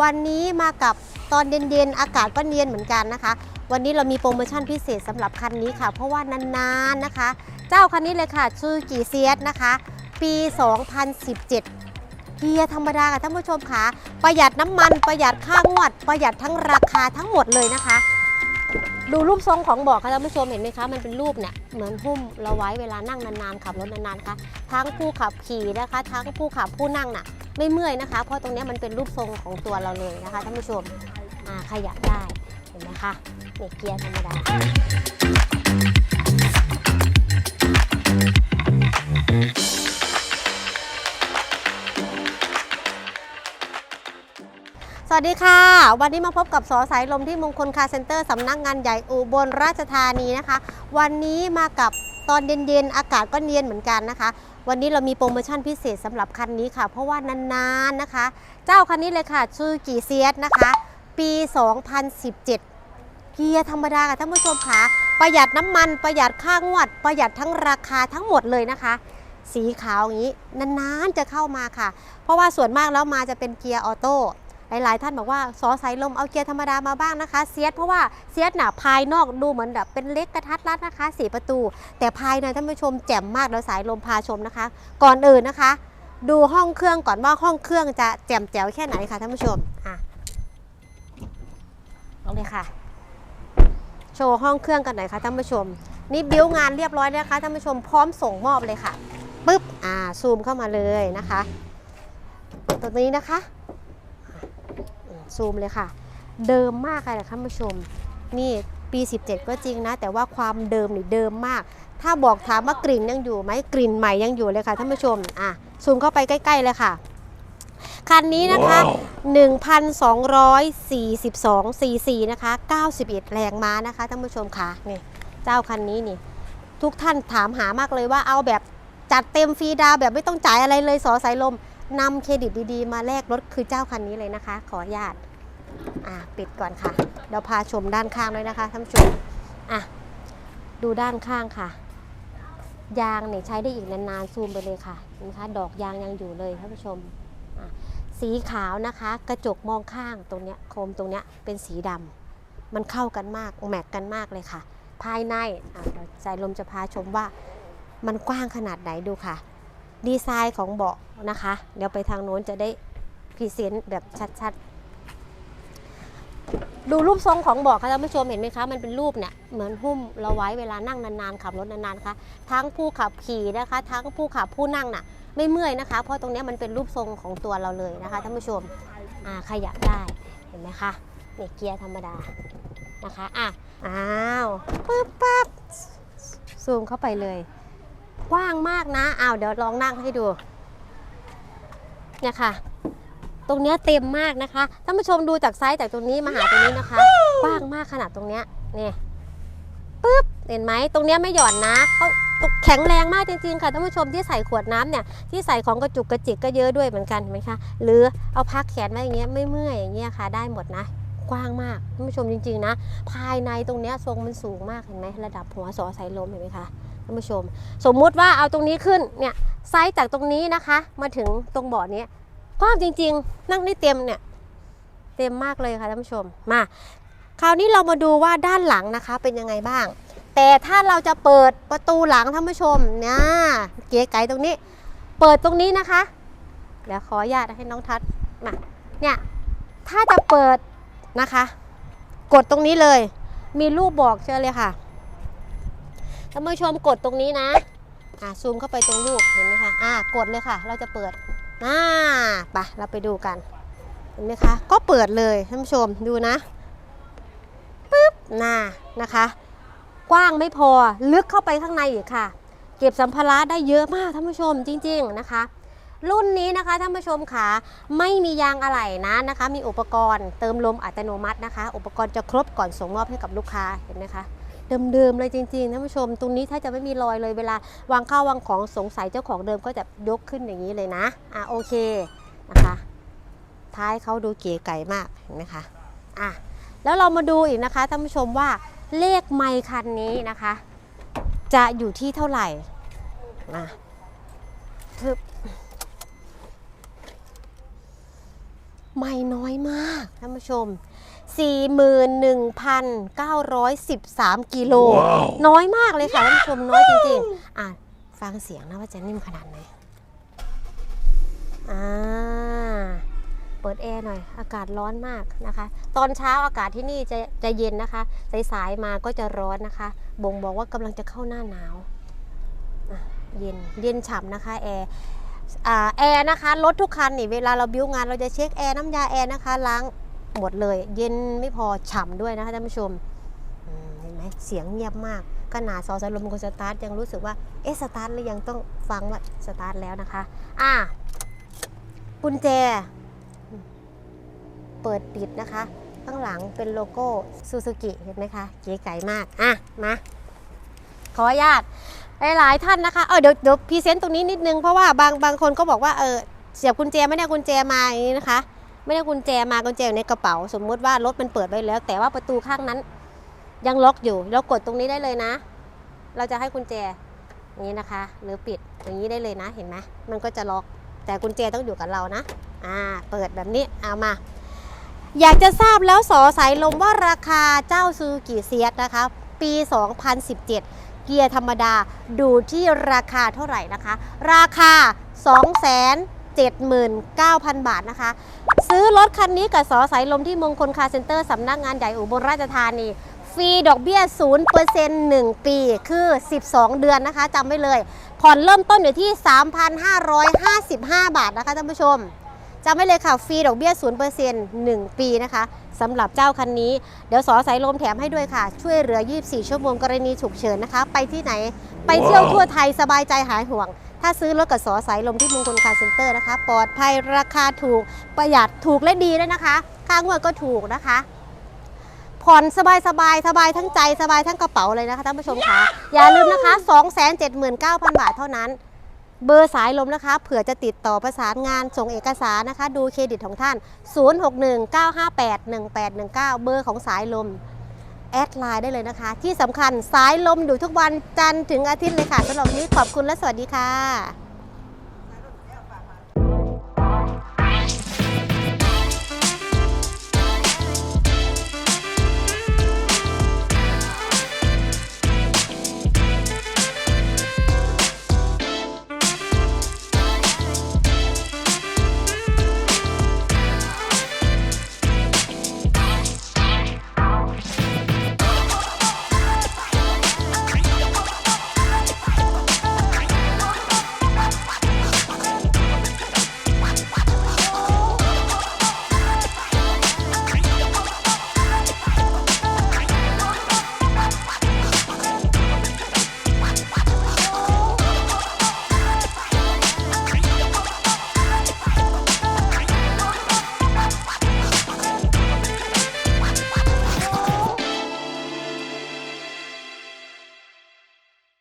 วันนี้มากับตอนเย็นๆ อากาศก็เย็นเหมือนกันนะคะ วันนี้เรามีโปรโมชั่นพิเศษสำหรับคันนี้ค่ะ เพราะว่านานๆนะคะ เจ้าคันนี้เลยค่ะซูกิเซียสนะคะ ปี 2017 เกียร์ธรรมดาค่ะท่านผู้ชมค่ะประหยัดน้ำมันประหยัดค่างวด ประหยัดทั้งราคาทั้งหมดเลยนะคะ ดูรูปทรงของเบาะค่ะท่านผู้ชมเห็นไหมคะมันเป็นรูปเนี่ยเหมือนหุ้มเราไว้เวลานั่งนานๆขับรถนานๆนะคะทั้งผู้ขับขี่นะคะ ทั้งผู้ขับผู้นั่งน่ะ ไม่เมื่อยนะคะ เพราะตรงนี้มันเป็นรูปทรงของตัวเราเลยนะคะท่านผู้ชมขยับได้เห็นไหมคะนี่เกียร์ธรรมดาสวัสดีค่ะ วันนี้มาพบกับสอสายลมที่มงคลคาร์เซ็นเตอร์สำนักงานใหญ่อุบลราชธานีนะคะ วันนี้มากับตอนเย็นๆ อากาศก็เย็นเหมือนกันนะคะ วันนี้เรามีโปรโมชั่นพิเศษสำหรับคันนี้ค่ะ เพราะว่านานๆนะคะ เจ้าคันนี้เลยค่ะซูกิเซียสนะคะ ปี 2017เกียร์ธรรมดาค่ะท่านผู้ชมค่ะ ประหยัดน้ำมันประหยัดค่างวด ประหยัดทั้งราคาทั้งหมดเลยนะคะ สีขาวอย่างนี้ นานๆจะเข้ามาค่ะ เพราะว่าส่วนมากแล้วมาจะเป็นเกียร์ออโต้ หลายๆ ท่านบอกว่าซอสายลมเอาเกียร์ธรรมดามาบ้างนะคะเซียสเพราะว่าเซียสหนาภายนอกดูเหมือนแบบเป็นเล็กกระทัดรัดนะคะสีประตู แต่ภายในท่านผู้ชมแจ่มมากแล้วสายลมพาชมนะคะ ก่อนอื่นนะคะ ดูห้องเครื่องก่อนว่าห้องเครื่องจะแจ่มแจ๋วแค่ไหนค่ะท่านผู้ชมอะลองเลยค่ะ โชว์ห้องเครื่องกันหน่อยค่ะท่านผู้ชม นี่บิ้วงานเรียบร้อยแล้วนะคะท่านผู้ชมพร้อมส่งมอบเลยค่ะปึ๊บอ่าซูมเข้ามาเลยนะคะตัวนี้นะคะ ซูมเลยค่ะ เดิมมากเลยนะท่านผู้ชม นี่ปี 17 ก็จริงนะ แต่ว่าความเดิมนี่เดิมมาก ถ้าบอกถามว่ากลิ่นยังอยู่ไหมกลิ่นใหม่ยังอยู่เลยค่ะท่านผู้ชมอะซูมเข้าไปใกล้ ๆ เลยค่ะคันนี้นะคะ 1,242 cc นะคะ 91 แรงม้านะคะท่านผู้ชมค่ะนี่เจ้าคันนี้นี่ ทุกท่านถามหามากเลยว่าเอาแบบจัดเต็มฟรีดาวน์แบบไม่ต้องจ่ายอะไรเลยสอสายลม นำเครดิตดีๆ มาแลกรถคือเจ้าคันนี้เลยนะคะ ขออนุญาตอะปิดก่อนค่ะ เดี๋ยวพาชมด้านข้างด้วยนะคะท่านผู้ชมอะดูด้านข้างค่ะ ยางเนี่ยใช้ได้อีกนานๆซูมไปเลยค่ะนะคะดอกยางยังอยู่เลยท่านผู้ชมอะสีขาวนะคะ กระจกมองข้างตรงเนี้ยโคมตรงเนี้ยเป็นสีดำมันเข้ากันมากแมทกันมากเลยค่ะ ภายในอะเดี๋ยวสายลมจะพาชมว่ามันกว้างขนาดไหนดูค่ะ ดีไซน์ของเบาะนะคะ เดี๋ยวไปทางโน้นจะได้พรีเซนต์แบบชัดๆ ดูรูปทรงของเบาะค่ะท่านผู้ชมเห็นไหมคะ มันเป็นรูปเนี่ยเหมือนหุ้มเราไว้เวลานั่งนานๆขับรถนานๆค่ะทั้งผู้ขับขี่นะคะ ทั้งผู้ขับผู้นั่งน่ะไม่เมื่อยนะคะ เพราะตรงเนี้ยมันเป็นรูปทรงของตัวเราเลยนะคะท่านผู้ชมอ่าขยับได้เห็นไหมคะนี่เกียร์ธรรมดานะคะอะอ้าวปึ๊บปั๊บซูมเข้าไปเลย กว้างมากนะอ้าวเดี๋ยวลองนั่งให้ดูเนี่ยค่ะ ตรงเนี้ยเต็มมากนะคะท่านผู้ชมดูจากไซส์จากตรงนี้มาหาตรงนี้นะคะ กว้างมากขนาดตรงเนี้ยนี่ยปึ๊บเห็นไหมตรงเนี้ยไม่หย่อนนะเขาแข็งแรงมากจริงๆค่ะท่านผู้ชมที่ใส่ขวดน้ำเนี่ยที่ใส่ของกระจุกกระจิกก็เยอะด้วยเหมือนกันเห็นไหมคะหรือเอาพักแขนไว้อย่างเงี้ยไม่เมื่อยอย่างเงี้ยค่ะ ได้หมดนะกว้างมากท่านผู้ชมจริงๆนะ ภายในตรงเนี้ยทรงมันสูงมากเห็นไหมระดับหัวสอสายลมเห็นไหมคะานผู้ชม สมมุติว่าเอาตรงนี้ขึ้นเนี่ยไซส์จากตรงนี้นะคะ มาถึงตรงบาะนี้กว้างจริง ๆ นั่งได้เต็มเนี่ยเต็มมากเลยค่ะท่านผู้ชมมา คราวนี้เรามาดูว่าด้านหลังนะคะเป็นยังไงบ้าง แต่ถ้าเราจะเปิดประตูหลังท่านผู้ชมเนี่ยเก๋ไก่ตรงนี้ เปิดตรงนี้นะคะเดี๋ยวขออนุญาตให้น้องทัศน์มาเนี่ยถ้าจะเปิดนะคะ กดตรงนี้เลย มีรูปบอกเชิญเลยค่ะ ท่านผู้ชมกดตรงนี้นะอ่าซูมเข้าไปตรงรูปเห็นไหมคะอ่ากดเลยค่ะ เราจะเปิดอ่าไปเราไปดูกันเห็นไหมคะ ก็เปิดเลยท่านผู้ชมดูนะปึ๊บน่านะคะ กว้างไม่พอลึกเข้าไปข้างในอีกค่ะ เก็บสัมภาระได้เยอะมากท่านผู้ชมจริง ๆนะคะรุ่นนี้นะคะท่านผู้ชมค่ะไม่มียางอะไหล่นะนะคะ มีอุปกรณ์เติมลมอัตโนมัตินะคะ อุปกรณ์จะครบก่อนส่งมอบให้กับลูกค้าเห็นไหมคะ เดิมๆเลยจริงๆท่านผู้ชม ตรงนี้ถ้าจะไม่มีรอยเลยเวลาวางข้าววางของสงสัยเจ้าของเดิมก็จะยกขึ้นอย่างนี้เลยนะอะโอเคนะคะท้ายเขาดูเก๋ไก่มากเห็นไหมคะอะแล้วเรามาดูอีกนะคะท่านผู้ชมว่าเลขไมค์คันนี้นะคะ จะอยู่ที่เท่าไหร่มาทึบไม่น้อยมากท่านผู้ชม 41,913 กิโลน้อยมากเลยค่ะท่านผู้ชมน้อยจริงๆ อะ ฟังเสียงนะว่าจะนิ่มขนาดไหน อ่า เปิดแอร์หน่อย อากาศร้อนมากนะคะ ตอนเช้าอากาศที่นี่จะจะเย็นนะคะ สายๆมาก็จะร้อนนะคะ บ่งบอกว่ากำลังจะเข้าหน้าหนาวอะเย็น เย็นฉ่ำนะคะแอร์อ่าแอร์นะคะรถทุกคันนี่เวลาเราบิวงานเราจะเช็คแอร์น้ำยาแอร์นะคะล้าง หมดเลย เย็นไม่พอฉ่ำด้วยนะคะท่านผู้ชมเห็นไหมเสียงเงียบมากขนาดซอสลมคนสตาร์ทยังรู้สึกว่าเอ๊ะสตาร์ทหรือยังต้องฟังว่าสตาร์ทแล้วนะคะ อะกุญแจ เปิดปิดนะคะ ข้างหลังเป็นโลโก้ซูซูกิเห็นไหมคะเก๋ไก่มากอะมาขออนุญาตหลายๆท่านนะคะเออเดี๋ยวเดี๋ยวพรีเซนต์ตรงนี้นิดนึงเพราะว่าบางบางคนก็บอกว่าเออเสียบกุญแจไม่ได้กุญแจมาอย่างนี้นะคะ ไม่ได้กุญแจมากุญแจอยู่ในกระเป๋า สมมุติว่ารถมันเปิดไว้แล้ว แต่ว่าประตูข้างนั้น ยังล็อกอยู่เรากดตรงนี้ได้เลยนะ เราจะให้กุญแจอย่างนี้นะคะ หรือปิดอย่างนี้ได้เลยนะเห็นไหมมันก็จะล็อกแต่กุญแจต้องอยู่กับเรานะอ่าเปิดแบบนี้เอามา อยากจะทราบแล้วสอสายลมว่าราคาเจ้าซูกิเซียสนะคะ ปี 2017 เกียร์ธรรมดาดูที่ราคาเท่าไหร่นะคะ ราคา 79,000 บาทนะคะ ซื้อรถคันนี้กับสอสายลมที่มงคลคาร์เซ็นเตอร์สำนักงานใหญ่อุบลราชธานีฟรีดอกเบี้ย 0% 1 ปี คือ 12 เดือนนะคะจำไว้เลย ผ่อนเริ่มต้นอยู่ที่ 3,555 บาทนะคะท่านผู้ชมจำไว้เลยค่ะฟรีดอกเบี้ย 0% 1 ปีนะคะสำหรับเจ้าคันนี้ เดี๋ยวสอสายลมแถมให้ด้วยค่ะ ช่วยเหลือ 24 ชั่วโมงกรณีฉุกเฉินนะคะ ไปที่ไหน ไปเที่ยวทั่วไทยสบายใจหายห่วง ถ้าซื้อรถกับสอสายลมที่มงคลคาร์เซ็นเตอร์นะคะ ปลอดภัยราคาถูกประหยัดถูกและดีด้วยนะคะ ค่างวดก็ถูกนะคะ ผ่อนสบายสบายสบายทั้งใจสบายทั้งกระเป๋าเลยนะคะท่านผู้ชมคะอย่าลืมนะคะ 279,000 บาทเท่านั้น เบอร์สายลมนะคะเผื่อจะติดต่อประสานงานส่งเอกสารนะคะ ดูเครดิตของท่าน 0619581819 เบอร์ของสายลม แอดไลน์ได้เลยนะคะ ที่สำคัญสายลมอยู่ทุกวันจันทร์ถึงอาทิตย์เลยค่ะสำหรับวันนี้ขอบคุณและสวัสดีค่ะ